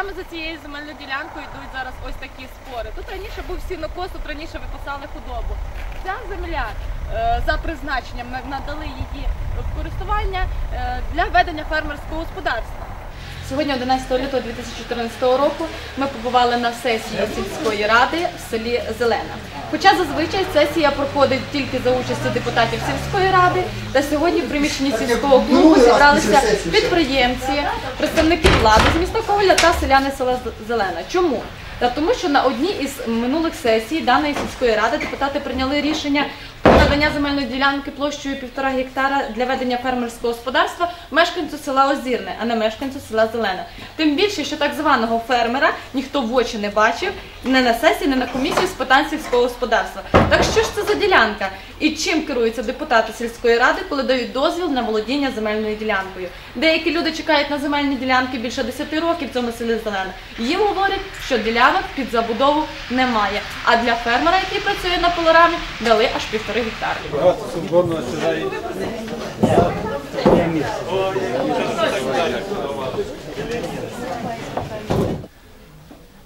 саме за цією земельною ділянкою йдуть зараз ось такі спори. Тут раніше був сінокос, тут раніше випасали худобу. Ця земля е, за призначенням надали її в користування е, для ведення фермерського господарства. Сьогодні, 11 лютого 2014 року, ми побували на сесії сільської ради в селі Зелена. Хоча зазвичай сесія проходить тільки за участі депутатів сільської ради, та сьогодні в приміщенні сільського клубу зібралися підприємці, представники влади з міста Коваля та селяни села Зелена. Чому? Та тому, що на одній із минулих сесій даної сільської ради депутати прийняли рішення надання земельної ділянки площею півтора гектара для ведення фермерського господарства мешканцю села Озірне, а не мешканцю села Зелена. Тим більше, що так званого фермера ніхто в очі не бачив не на сесії, не на комісії з питань сільського господарства. Так що ж це за ділянка? І чим керуються депутати сільської ради, коли дають дозвіл на володіння земельною ділянкою? Деякі люди чекають на земельні ділянки більше 10 років в цьому селі Зелена. Їм говорять, що ділянок під забудову немає. А для фермера, який працює на полорамі, дали аж півтори гектари. Багато свободно сідає.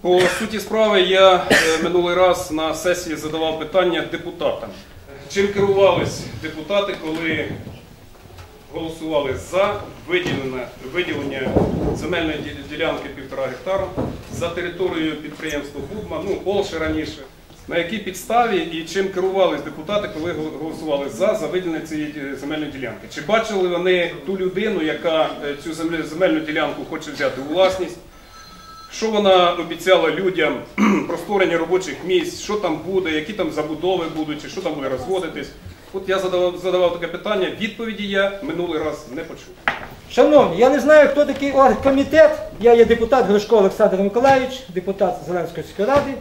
По суті справи я е, минулий раз на сесії задавав питання депутатам. Чим керувались депутати, коли голосували за виділення, земельної ділянки півтора гектара за територією підприємства Будма, ну Олше раніше. На якій підставі і чим керувались депутати, коли голосували за за виділення цієї земельної ділянки? Чи бачили вони ту людину, яка е, цю земельну ділянку хоче взяти у власність? Що вона обіцяла людям про створення робочих місць, що там буде, які там забудови будуть, чи що там буде розводитись. От я задавав, задавав таке питання, відповіді я минулий раз не почув. Шановні, я не знаю, хто такий оргкомітет. Я є депутат Гришко Олександр Миколаївич, депутат Зеленської сільської ради.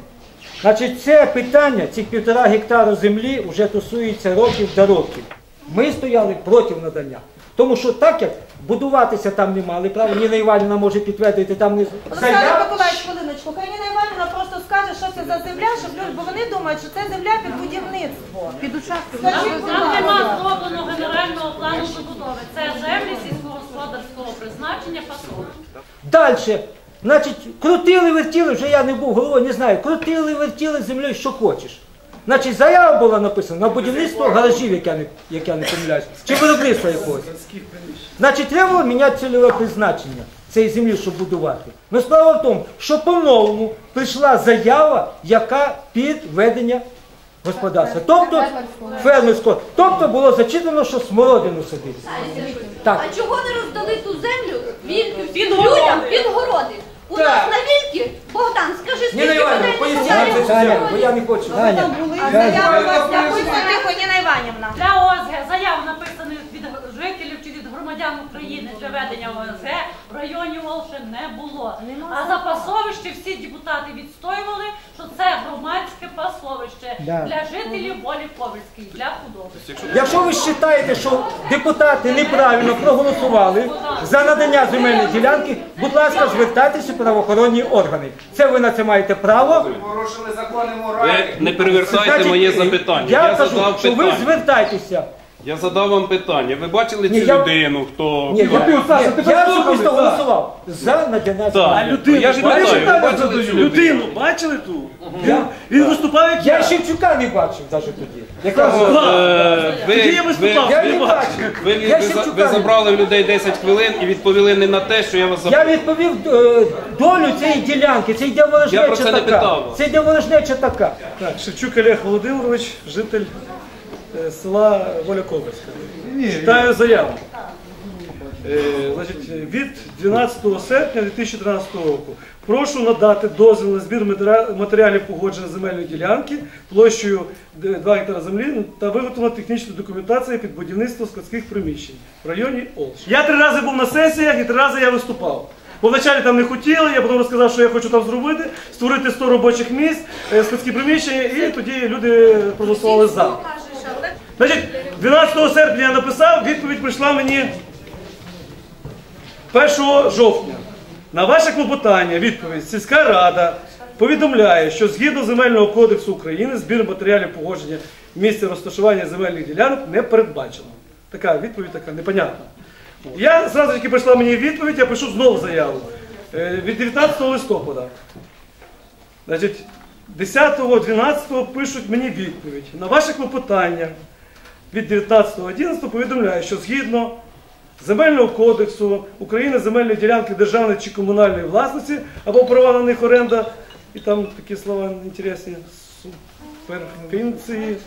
Значить, це питання, цих півтора гектару землі вже тусується років до років. Ми стояли проти надання. Тому що так як будуватися там не мали права, Ніна Іванівна може підтвердити, там не Олександр. Миколаївич, хвилиночку, хай Ніна Іванівна просто скаже, що це за земля, щоб люди, бо вони думають, що це земля під будівництво. Під. Скажіть, будь Там ласка. нема зробленого генерального плану забудови. Це землі сільськогосподарського призначення пасовищ. Далі. Значить, крутили, вертіли, вже я не був головою, не знаю, крутили, вертіли землею, що хочеш. Значить, заява була написана на будівництво гаражів, як я не, як я не помиляюсь, чи виробництво якогось. Значить, треба було міняти цільове призначення цієї землі, щоб будувати. Ну справа в тому, що по-новому прийшла заява, яка під ведення господарства. Тобто фермерського. Тобто було зачитано, що смородину садити. Так. А чого не роздали ту землю Під людям під городи? У Так. нас на вільки, Богдан, скажи, скільки Ніна Іванівна, людей поясніть це бо я не хочу. А заява у вас написана тихо, Ніна Іванівна. Для ОСГ заяв написаних від жителів чи від громадян України для ведення ОСГ в районі Волши не було. А за пасовище всі депутати відстоювали, що це громадське пасовище Да. для жителів волі Ковальської, для худоби. Якщо ви вважаєте, що депутати неправильно проголосували за надання земельної ділянки, будь ласка, звертайтеся в правоохоронні органи. Це ви на це маєте право. Порушили закони Ви не перевертайте моє запитання. Я, Я, кажу, задав що ви питання. звертайтеся. Я задав вам питання. Ви бачили Ні, цю я- людину, хто Ні, я, хто- ні, я особисто голосував за надання земельної. Так, я ж питаю, ви бачили цю людину? Людину бачили ту? Я, Він виступав як я я. Шевчука не бачив навіть тоді. Якраз Е, ви, Тоді я ви, виступав. я не бачив. ви, Я за- Шевчука ви не забрали в людей 10 хвилин і відповіли не на те, що я вас Я запитав. відповів е, долю цієї ділянки. Це йде Я про це не така. питав вас. Це йде ворожнеча така. Так, Шевчук Олег Володимирович, житель е, села Воля Читаю заяву. Е, значить, від 12 серпня 2013 року прошу надати дозвіл на збір матеріалів погодження земельної ділянки площею 2 гектара землі та виготовлена технічна документація під будівництво складських приміщень в районі Олш. Я три рази був на сесіях і три рази я виступав. Бо вначалі там не хотіли, я потім розказав, що я хочу там зробити, створити 100 робочих місць, е, складські приміщення, і тоді люди проголосували за. Значить, 12 серпня я написав, відповідь прийшла мені 1 жовтня. На ваше клопотання відповідь сільська рада повідомляє, що згідно земельного кодексу України збір матеріалів погодження місця розташування земельних ділянок не передбачено. Така відповідь така непонятна. Я зразу тільки прийшла мені відповідь, я пишу знову заяву. Е, від 19 листопада. Значить, 10-12 пишуть мені відповідь. На ваше клопотання від 19.11 повідомляю, що згідно Земельного кодексу України земельні ділянки державної чи комунальної власності або права на них оренда, і там такі слова інтересні, суперфінції,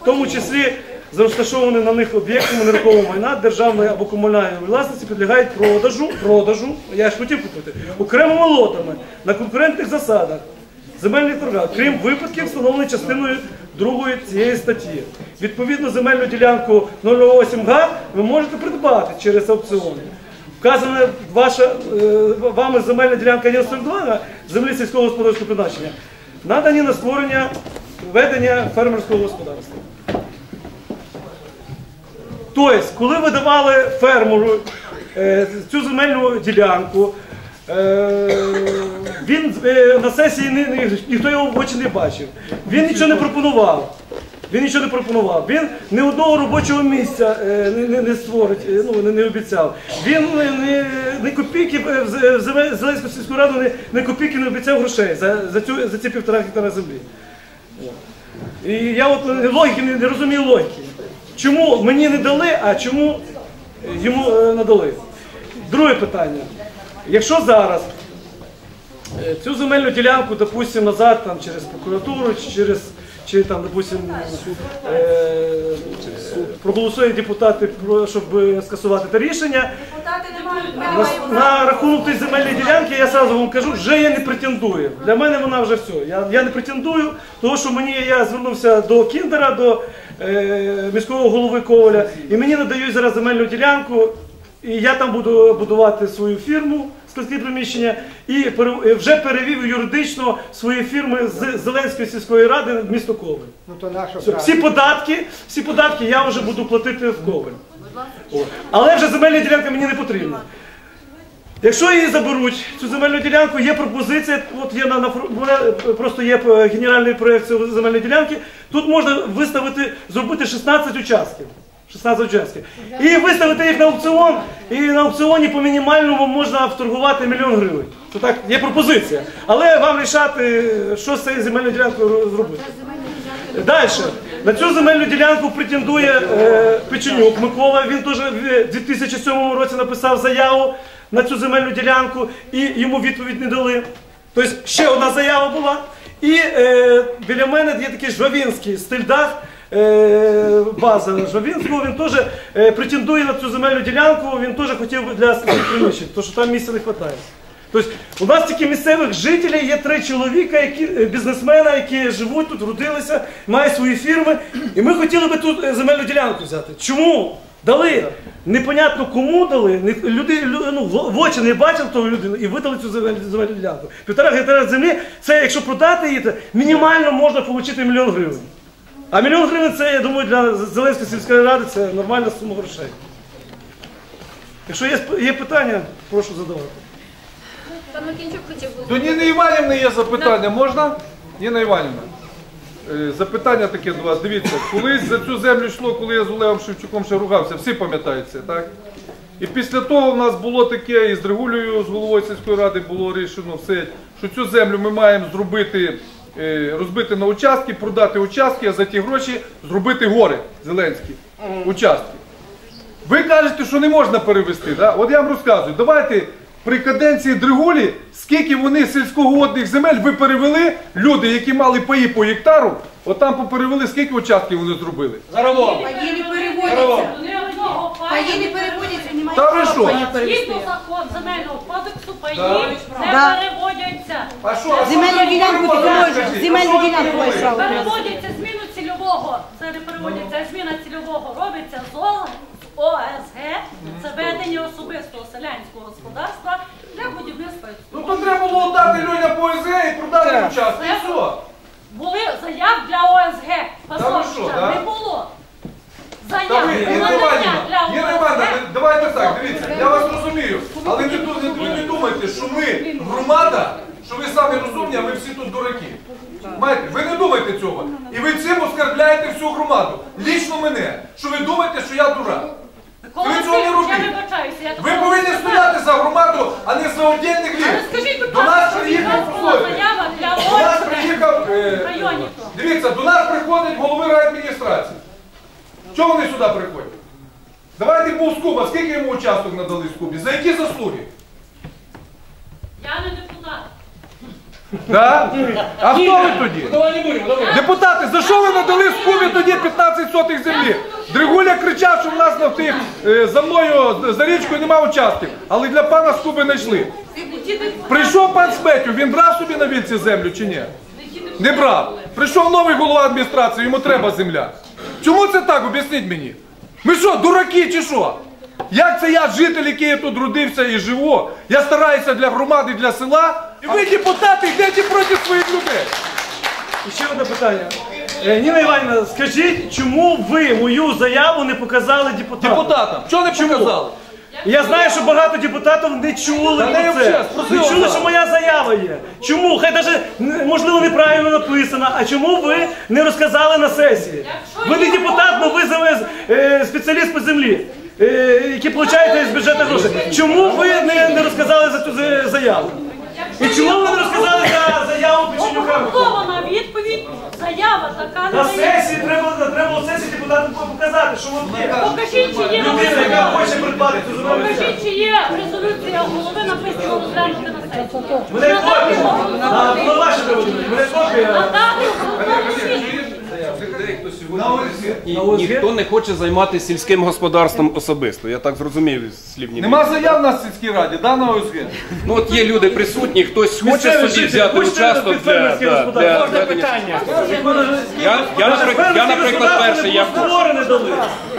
в тому числі за розташовані на них об'єктами нерухомого майна державної або комунальної власності підлягають продажу, продажу, я ж хотів купити, окремими лотами на конкурентних засадах земельних торгах, крім випадків, встановлених частиною 2 цієї статті. Відповідно, земельну ділянку 008 га ви можете придбати через аукціон. Вказана ваша е, вами земельна ділянка 142 га землі сільського господарського призначення, надані на створення ведення фермерського господарства. Тобто, коли ви давали фермеру е, цю земельну ділянку, е, він е, на сесії ні- ні- ніхто його в очі не бачив. Він нічого не пропонував. Він нічого не пропонував. Він ні одного робочого місця е, не, не, не створить, е, ну не, не обіцяв. Він не, не, не копійки е, в Земель- Зеленську сільську раду не, не копійки не обіцяв грошей за, за, цю, за ці півтора гектара землі. І я от е, логіки не, не розумію логіки. Чому мені не дали, а чому е, йому е, надали? Друге питання. Якщо зараз е, цю земельну ділянку, допустим, назад там, через прокуратуру, чи через чи там, допустим, е, проголосують депутати, про- щоб е, скасувати те рішення, Депутати не мають на, на рахунок тієї земельної ділянки я сразу вам кажу, вже я не претендую. Для мене вона вже все. Я, я не претендую, тому що мені я звернувся до Кіндера, до е, міського голови Коваля, і мені надають зараз земельну ділянку, і я там буду будувати свою фірму складські приміщення і е, вже перевів юридично свої фірми з Зеленської сільської ради в місто Коваль. Ну то наша Все, всі податки, всі податки я вже буду платити в Коваль. О. Але вже земельна ділянка мені не потрібна. Якщо її заберуть, цю земельну ділянку, є пропозиція, от є на, на просто є е, генеральний проєкт цієї земельної ділянки, тут можна виставити, зробити 16 участків. 16 участків. І виставити їх на аукціон, і на аукціоні по мінімальному можна вторгувати мільйон гривень. Це так, є пропозиція. Але вам рішати, що з цією земельною ділянкою ро- зробити. Далі. На цю земельну ділянку претендує е, Печенюк Микола. Він теж в 2007 році написав заяву на цю земельну ділянку і йому відповідь не дали. Тобто ще одна заява була. І е, біля мене є такий Жвавінський стильдах. Е, база Жвавінського, він теж е, претендує на цю земельну ділянку, він теж хотів би для своїх приміщень, тому що там місця не вистачає. Тобто у нас тільки місцевих жителів є три чоловіка, які е, бізнесмена, які живуть тут, родилися, мають свої фірми. І ми хотіли би тут земельну ділянку взяти. Чому? Дали. Непонятно кому дали. Ні- Люди лю- ну, в очі не бачили того людину і видали цю земельну ділянку. Півтора гектара землі, це якщо продати її, то мінімально можна отримати мільйон гривень. А мільйон гривень це, я думаю, для Зеленської сільської ради це нормальна сума грошей. Якщо є, є питання, прошу задавати. Там Макінчук хотів До Ніни Іванівни є запитання, можна? Ніна Іванівна. е, Запитання таке до вас. Дивіться, колись за цю землю йшло, коли я з Олегом Шевчуком ще ругався, всі пам'ятають це, так? І після того в нас було таке, і з Регулею, з головою сільської ради було рішено все, що цю землю ми маємо зробити, розбити на участки, продати участки, а за ті гроші зробити гори зеленські участки. Ви кажете, що не можна перевести. Да? От я вам розказую. Давайте при каденції Дригулі, скільки вони сільськогодних земель ви перевели, люди, які мали паї по гектару, от там поперевели, скільки участків вони зробили. Паї не переводяться. Паї не переводяться, немає Та ви що? Згідно закон земельного кодексу паї не Да. Переводяться. А що? Земельну ділянку Скажіть, земельну а що ділянку ви маєш право. Переводяться зміну цільового. Це не переводяться, а зміна цільового робиться з ОСГ. Це ведення особистого селянського господарства для будівництва. Ну то треба було дати людям по ОСГ і продати участки. І все. Були заяв для ОСГ. Та ви Пасовища да? не було. Заяв ОСГ. ви- давайте так, дивіться, я вас розумію, але ви не думайте, що ми громада, що ви самі розумні, а ми всі тут дураки. Маєте, ви не думайте цього. І ви цим оскарбляєте всю громаду. Лічно мене, що ви думаєте, що я дурак. Ви цього не робіть. Ви повинні стояти за громаду, а не за Але літ. До нас приїхав До нас приїхав. Дивіться, до нас приходять голови райадміністрації. Чого вони сюди приходять? Давайте був Скуба, скільки йому участок надали Скубі? За які заслуги? Я не депутат. Да? А хто ви тоді? Депутати, за що ви надали Скубі тоді 15 сотих землі? Дригуля кричав, що в нас на тих е, за мною за річкою немає участків, але для пана Скуби знайшли. Прийшов пан Сметю, він брав собі на вільці землю чи ні? Не брав. Прийшов новий голова адміністрації, йому треба земля. Чому це так? Об'ясніть мені. Ми що, дураки чи що? Як це я, житель, який я тут родився і живу, я стараюся для громади, для села, і ви, депутати, йдете проти своїх людей. І ще одне питання. Е, Ніна Іванівна, скажіть, чому ви мою заяву не показали депутатам? Депутатам, що не показали? Я знаю, що багато депутатів не чули Та про не це. взагалі, Не чули, що моя заява є. Чому? Хай навіть можливо неправильно написана. А чому ви не розказали на сесії? Ви не депутат, але ви завез е, спеціаліст по землі, е, який получаєте з бюджету грошей. Чому ви не, не розказали за цю за- заяву? І чому ви не розказали за заяву Печенюка? Обґрунтована відповідь, заява така На не дає. сесії треба, треба сесії депутатам показати, що воно є. Покажіть, чи є Людина, яка хоче придбати цю. Покажіть, чи є резолюція голови написано розглянути на сесії. Мене копія. А, ну ваші доводи. Мене копія. Надати обґрунтовану відповідь. Ні, ніхто не хоче займатися сільським господарством особисто. Я так зрозумів із слів Ніни. Нема заяв на сільській раді, да, на ОСГ? Ну от є люди присутні, хтось хоче Місцеві собі жителі, взяти хочете участок під для, фермерське да, господарство? для Можна ведення. Я, я, наприклад, я, наприклад, перший, я створене дали.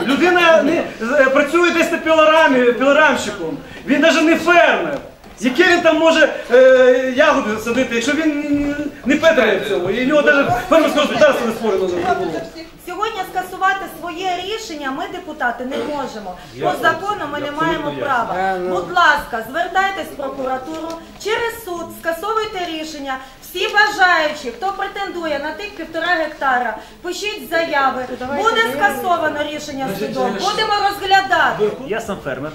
Людина не, е, працює десь на пілорамі, пілорамщиком. Він навіть не фермер. Яке він там може е, ягоди садити, якщо він не петрає в цьому, і в нього навіть фермерське господарство не створено не було. Сьогодні скасувати своє рішення ми, депутати, не можемо. По закону ми не маємо права. Будь ласка, звертайтесь в прокуратуру через суд, скасовуйте рішення. Всі бажаючі, хто претендує на тих півтора гектара, пишіть заяви. Буде скасовано рішення судом. Будемо розглядати. Я сам фермер.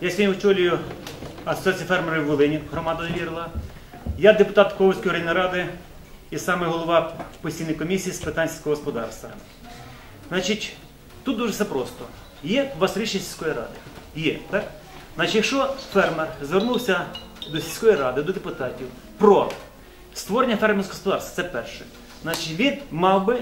Я сьогодні очолюю Асоціацію фермерів Волині, громада довірила. Я депутат Ковської районної ради і саме голова постійної комісії з питань сільського господарства. Значить, тут дуже все просто. Є у вас рішення сільської ради. Є, так? Значить, якщо фермер звернувся до сільської ради, до депутатів про створення фермерського господарства, це перше. Значить, він мав би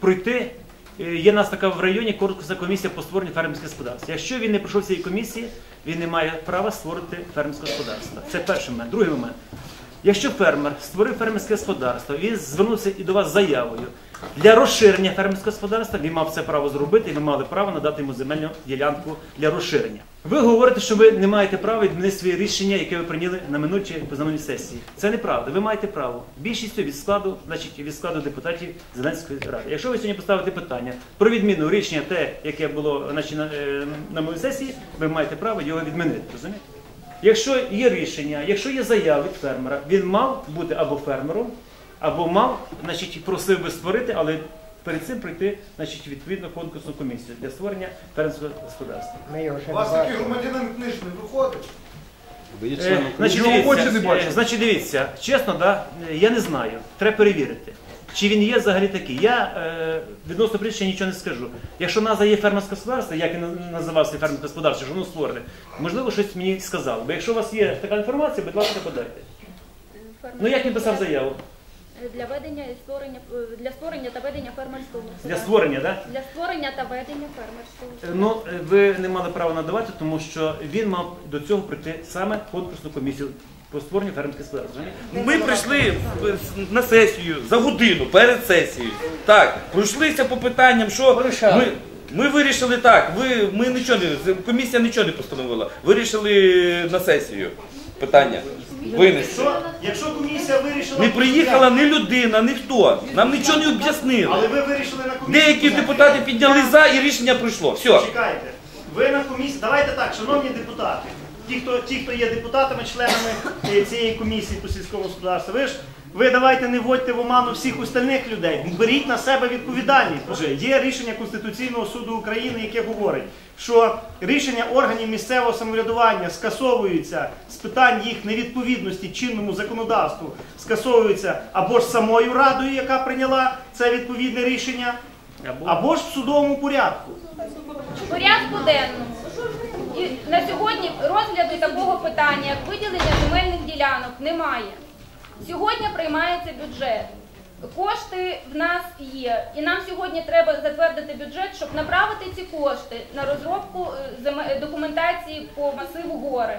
пройти. Е, Є нас така в районі конкурсна комісія по створенню фермерських господарств. Якщо він не пройшов цієї комісії, він не має права створити фермерське господарство. Це перший момент. Другий момент. Якщо фермер створив фермерське господарство, він звернувся і до вас заявою для розширення фермерського господарства, він мав це право зробити, і ви мали право надати йому земельну ділянку для розширення. Ви говорите, що ви не маєте права відмінити своє рішення, яке ви прийняли на минулій позаминулій сесії. Це неправда. Ви маєте право більшістю від складу, значить від складу депутатів Зеленської ради. Якщо ви сьогодні поставите питання про відміну рішення, те, яке було значить, на, е, на минулій сесії, ви маєте право його відмінити. Розумієте? Якщо є рішення, якщо є заява від фермера, він мав бути або фермером, або мав, значить, просив би створити, але перед цим пройти, значить, відповідно конкурсну комісію для створення фермерського господарства. У вас такий громадянин книжний виходить? Е, значить, Його очі не дивіться, бачать. е, значить, дивіться, чесно, да, е, я не знаю. Треба перевірити. Чи він є взагалі такий? Я е, відносно прізвища нічого не скажу. Якщо назва є фермерське господарство, як він називався фермерське господарство, що воно створене, можливо, щось мені сказало. Бо якщо у вас є така інформація, будь ласка, подайте. Ну як він писав заяву? Для ведення і створення е, для створення та ведення фермерського Для створення, так? Для створення та ведення фермерського Е, Ну, е, ви не мали права надавати, тому що він мав до цього прийти саме конкурсну комісію по створенню фермерських господарств. Ми прийшли в- на сесію за годину перед сесією. Так, пройшлися по питанням, що ми, ми вирішили так. Ви ми нічого не комісія нічого не постановила. Вирішили на сесію питання. Винести. Якщо комісія вирішила... Не приїхала ні людина, ніхто. Нам нічого не об'яснили. Але ви вирішили на комісії... Деякі депутати підняли за і рішення пройшло. Все. Чекайте. Ви на комісії... Давайте так, шановні депутати. Ті, хто, ті, хто є депутатами, членами е, цієї комісії по сільському господарству, ви ж Ви давайте не вводьте в оману всіх остальних людей. Беріть на себе відповідальність. Вже є рішення Конституційного суду України, яке говорить, що рішення органів місцевого самоврядування скасовуються з питань їх невідповідності чинному законодавству, скасовуються або ж самою радою, яка прийняла це відповідне рішення, або ж в судовому порядку. Порядку денному. І на сьогодні розгляду такого питання, як виділення земельних ділянок, немає. Сьогодні приймається бюджет. Кошти в нас є, і нам сьогодні треба затвердити бюджет, щоб направити ці кошти на розробку е, документації по масиву гори.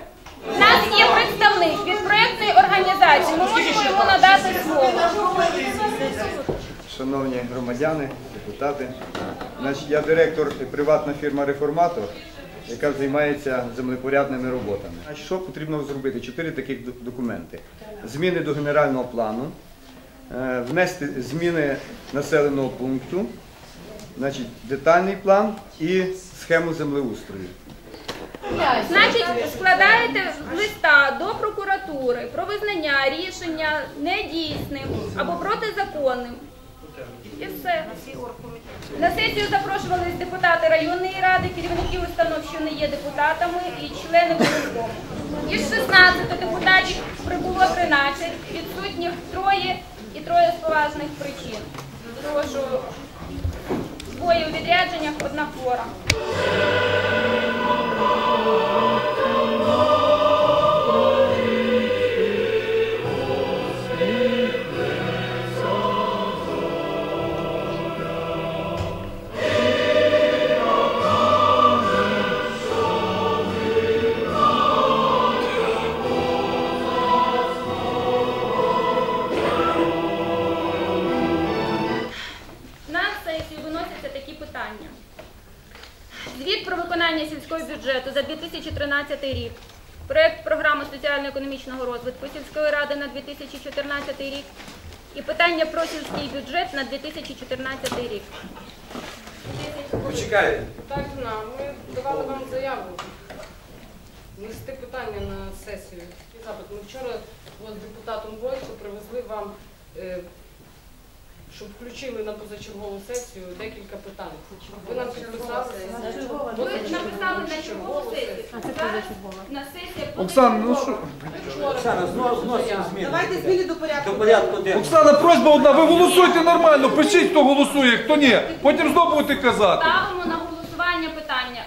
У нас є представник від проєктної організації. Ми можемо йому надати слово. Шановні громадяни, депутати, я директор приватна фірма Реформатор, яка займається землепорядними роботами. Значить, що потрібно зробити? Чотири таких документи: зміни до генерального плану, е, внести зміни населеного пункту, значить, детальний план і схему землеустрою. Значить, складаєте листа до прокуратури про визнання рішення недійсним або протизаконним. І все. На сесію запрошувались депутати районної ради, керівники установ, що не є депутатами, і члени виконкому. Із 16 депутатів прибуло 13, відсутніх троє і троє з поважних причин. Прошу двоє у відрядженнях, одна хвора. 2013 рік. Проект програми соціально-економічного розвитку сільської ради на 2014 рік. І питання про сільський бюджет на 2014 рік. Почекайте. Так, на, ми давали вам заяву. Нести питання на сесію. І запит. Ми вчора от, з депутатом Бойко привезли вам, е, щоб включили на позачергову сесію декілька питань. Ви нам підписали. Ви написали на чергову сесію. На сесії Оксана, ну що? Оксана, знову зносимо зміни. Давайте зміни до порядку. До порядку денного. Оксана, просьба одна, ви голосуйте нормально, пишіть, хто голосує, хто ні. Потім знову будете казати. Ставимо на голосування питання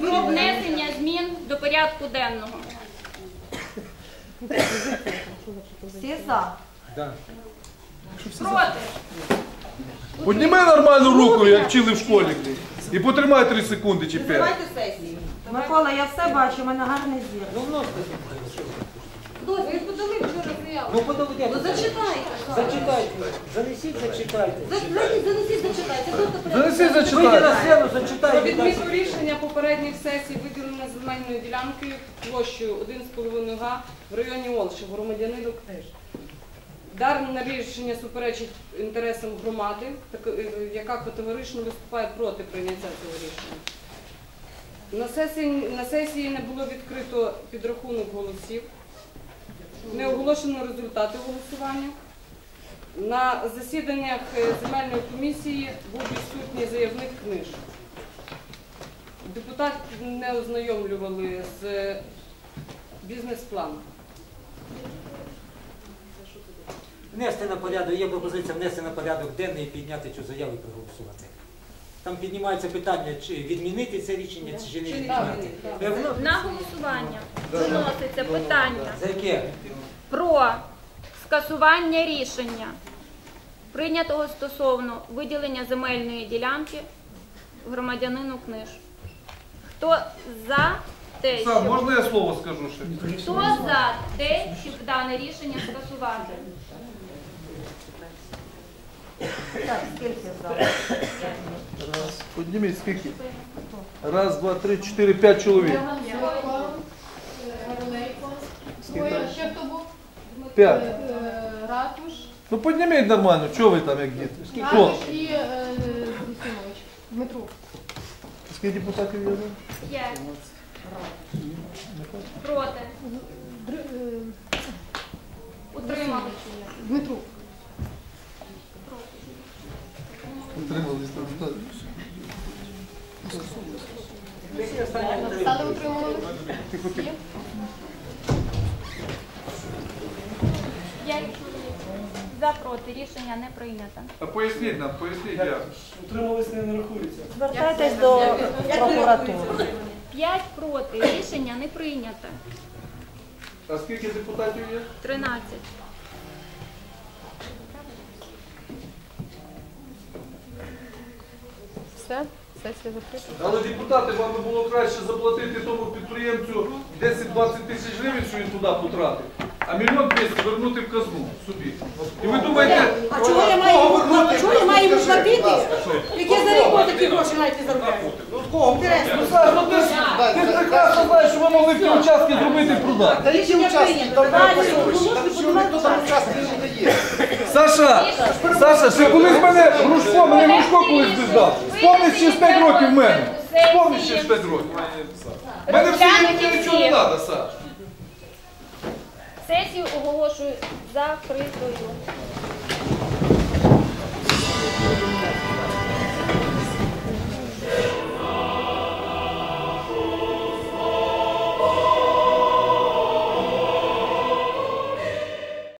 про внесення змін до порядку денного. Всі за. Проти. Підніми нормальну руку, як вчили в школі. І потримай 3 секунди чи 5. Давайте сесію. Микола, я все бачу, у мене гарний зір. Ви подали вчора заяву. Ну подавайте. Ну, зачитайте. Зачитайте. Занесіть, зачитайте. Занесіть, зачитайте. Занесіть, зачитайте. на сцену, Про зачитайте. відмітку рішення попередніх сесій виділення земельної ділянки площею 1,5 га в районі Олши, громадянину Книж. Дане рішення суперечить інтересам громади, е, яка категорично виступає проти прийняття цього рішення. На сесії, на сесії не було відкрито підрахунок голосів, не оголошено результати голосування. На засіданнях е, земельної комісії був відсутній заявник книж. Депутат не ознайомлювали з бізнес-планом. Внести на порядок, є пропозиція внести на порядок денний і підняти цю заяву і проголосувати. Там піднімається питання, чи відмінити це рішення, чи не Чи не відмінити. відмінити, Е, На голосування виноситься питання За яке? про скасування рішення, прийнятого стосовно виділення земельної ділянки громадянину книж. Хто за те, Оксана, щоб... можна я слово скажу ще? Хто за те, щоб дане рішення скасувати? Так, скільки за? Підніміть скільки? Раз, два, три, чотири, п'ять чоловік. Ще хто був? П'ять. Ратуш. Ну підніміть нормально, чого ви там як діти? Хто? і Зусимович. Дмитро. Скільки депутатів є? Утримали. Дмитру. Стали утримували? За проти. Рішення не прийнято. А поясніть нам, поясніть як. Утримались не рахується. Звертайтесь до прокуратури. П'ять проти. Рішення не прийнято. А скільки депутатів є? 13. Все, сесія закрита. Але депутати, вам би було краще заплатити тому підприємцю 10-20 тисяч гривень, що він туди потратив, а мільйон 200 вернути в казну собі. І ви думаєте, А чого я маю йому- чого я маю йому платити? Як за рік такі гроші навіть не заробляю. Інтересно. Ну, Саш, ну ти ж ти ж прекрасно знаєш, що ви могли ті участки зробити і продати. Та учасники? Там Там ніхто там учасник не є. Саша, Саша, ще колись мене Грушко, мене Грушко колись пиздав. Спомни з 5 років в мене. Спомни з 5 років. Мене все мені нічого не треба, Саш. Сесію оголошую закритою.